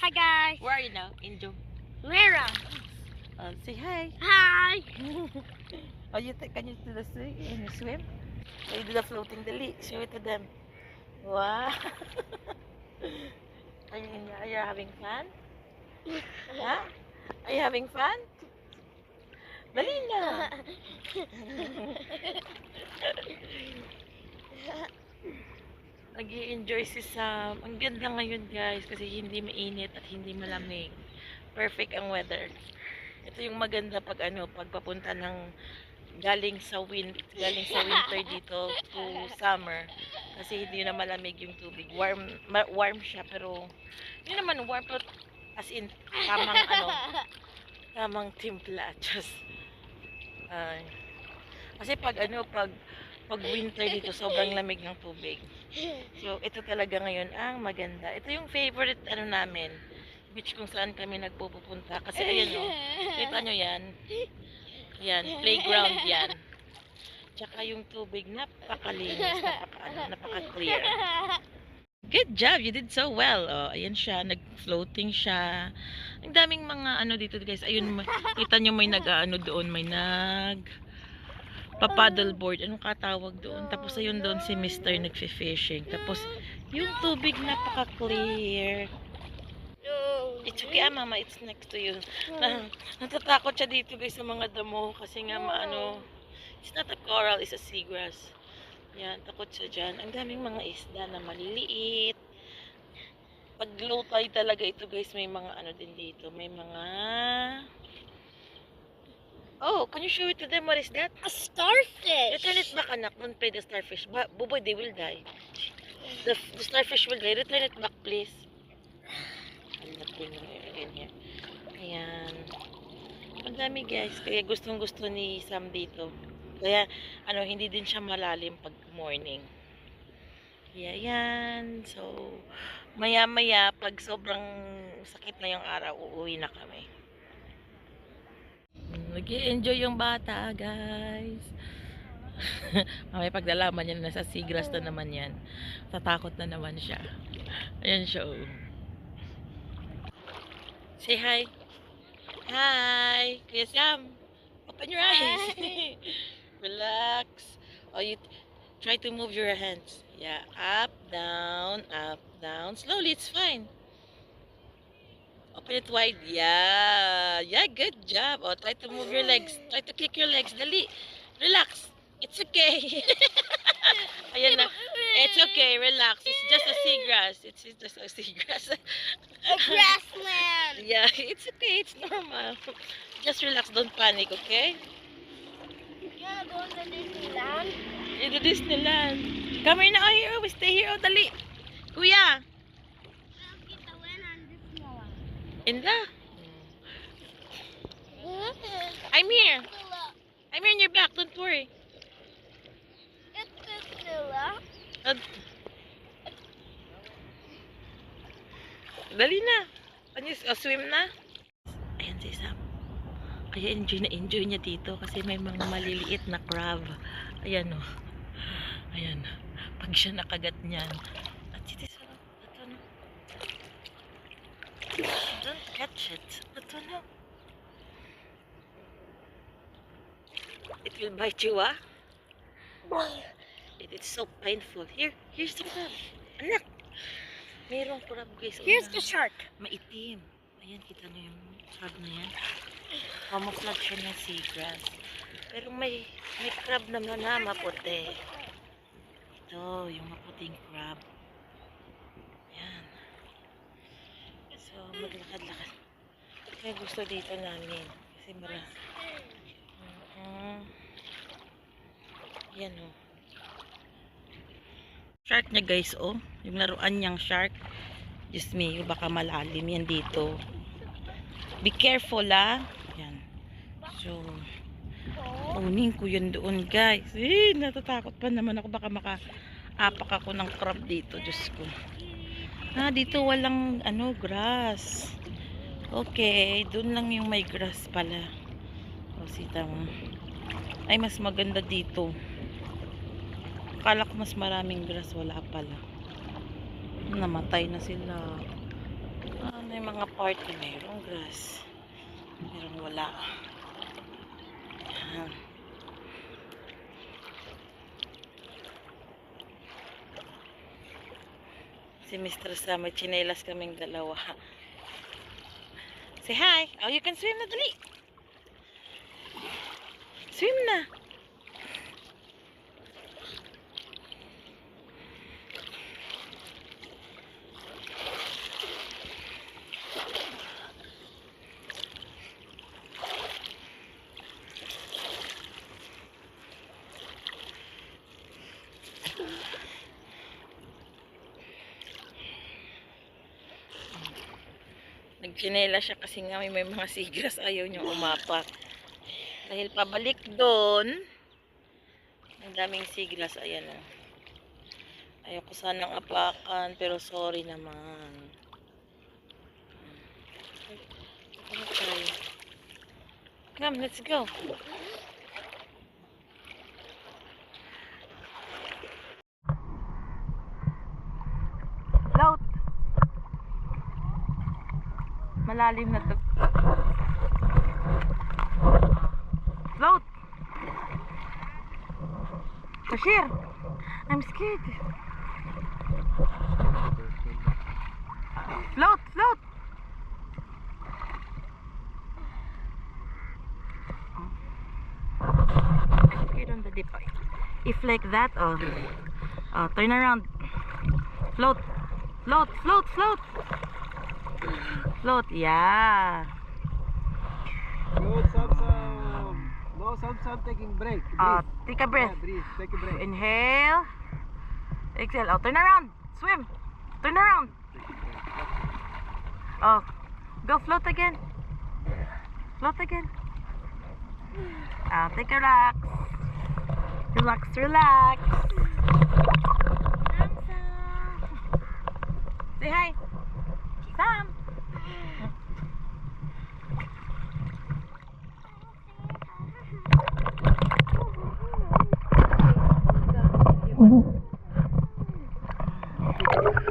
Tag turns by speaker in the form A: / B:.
A: Hi guys.
B: Where are you now? Injo.
A: Mira.
B: Uh, say hi.
A: Hi.
B: Oh, you can you do the swim? Can you swim? Oh, you do the floating dali. Show it to them. Wow. are, you, are you having fun? Huh? Are you having fun? Dali na. nag enjoy si Sam. Ang ganda ngayon guys kasi hindi mainit at hindi malamig. Perfect ang weather. Ito yung maganda pag ano, pag papunta ng galing sa win galing sa winter dito to summer kasi hindi na malamig yung tubig. Warm warm siya pero hindi naman warm pero as in tamang ano, tamang timpla. Just ay. kasi pag ano, pag pag winter dito sobrang lamig ng tubig. So, ito talaga ngayon ang maganda. Ito yung favorite ano namin, beach kung saan kami nagpupunta. Kasi ayan o, kita nyo yan. Yan, playground yan. Tsaka yung tubig, napakalinis, napaka, ano, napaka-clear. Good job, you did so well. Oh, ayan siya, nag-floating siya. Ang daming mga ano dito guys. Ayun, kita nyo may nag-ano doon, may nag papaddleboard. Anong katawag doon? Tapos ayun doon si Mr. nagfi-fishing. Tapos yung tubig napaka-clear. It's okay, ah, mama. It's next to you. Na, natatakot siya dito guys sa mga damo kasi nga maano. It's not a coral, it's a seagrass. Yan, takot siya dyan. Ang daming mga isda na maliliit. Pag low tide talaga ito guys, may mga ano din dito. May mga... Oh, can you show it to them? What is that?
A: A starfish.
B: Return it back, anak. Don't play the starfish. Ba Buboy, they will die. The, the starfish will die. Return it back, please. I'm not going in here. Ayan. Ang dami, guys. Kaya gustong-gusto ni Sam dito. Kaya, ano, hindi din siya malalim pag morning. Kaya, yan. So, maya-maya, pag sobrang sakit na yung araw, uuwi na kami. Nag enjoy yung bata, guys. Mamaya pagdalaman niya nasa seagrass na naman yan. Tatakot na naman siya. Ayan siya, oh. Say hi. Hi. Kuya Sam. Open your eyes. Relax. Oh, you try to move your hands. Yeah, up, down, up, down. Slowly, it's fine. Open it wide. Yeah. Yeah, good job. Oh, try to move your legs. Try to kick your legs. Dali. Relax. It's okay. Ayan na. It's okay. Relax. It's just a seagrass. It's it's just a seagrass.
A: A grassland.
B: yeah, it's okay. It's normal. Just relax. Don't panic, okay?
A: Wanna go to Disneyland?
B: Ito Disneyland. Come here na. Oh, here. We stay here. Oh, dali. Kuya. Inda. I'm here. I'm here in your back. Don't worry. Ad- Dali na. Can you oh, swim na? Ayan si Sam. Kaya enjoy na enjoy niya dito kasi may mga maliliit na crab. Ayan o. Ayan. Pag siya nakagat niyan. At ito sa ito na. It. Ito na. It will bite you ah. It is so painful. Here, here's the crab. Anak. Mayroong crab guys.
A: Here's the shark.
B: Maitim. Ayan, kita niyo yung crab na yan. Camouflage siya ng seagrass. Pero may, may crab naman na maputi. Ito, yung maputing crab. Yan. So, maglakad-lakad. Kaya gusto dito namin. Kasi mara. Mhm. Yan o. Shark niya guys, oh. Yung laruan niyang shark. Diyos me, baka malalim yan dito. Be careful, ah. Yan. So, kunin ko yun doon, guys. Eh, natatakot pa naman ako. Baka maka-apak ako ng crab dito, Diyos ko. Ah, dito walang, ano, grass. Okay, doon lang yung may grass pala. O, sita mo. Ay, mas maganda dito. Akala ko mas maraming grass, wala pala. Namatay na sila. Ah, yung mga party? Mayroong grass. Mayroong wala. Yan. Si Mr. Sam, may chinelas kaming dalawa. Say hi. Oh, you can swim na dali. Swim na. Nagchinela siya kasi nga may, may mga sigras ayaw niyang umapak. Dahil pabalik doon, ang daming sigras, ayan o. Ayaw ko sanang apakan, pero sorry naman. Tayo? Come, let's go. Malalim na to. Float! Bashir! I'm scared. Float! Float! I'm scared on the dip. If like that, oh. Oh, turn around. Float! Float! Float! Float! Float, yeah.
C: Good, Sam Sam. No, Sam Sam taking break. Breathe.
B: Uh, take a breath.
C: Yeah, breathe. Take a break.
B: Inhale. Exhale. Oh, turn around. Swim. Turn around. Oh, go float again. Float again. Ah, take a relax. Relax, relax. Say hi.
A: Thank you.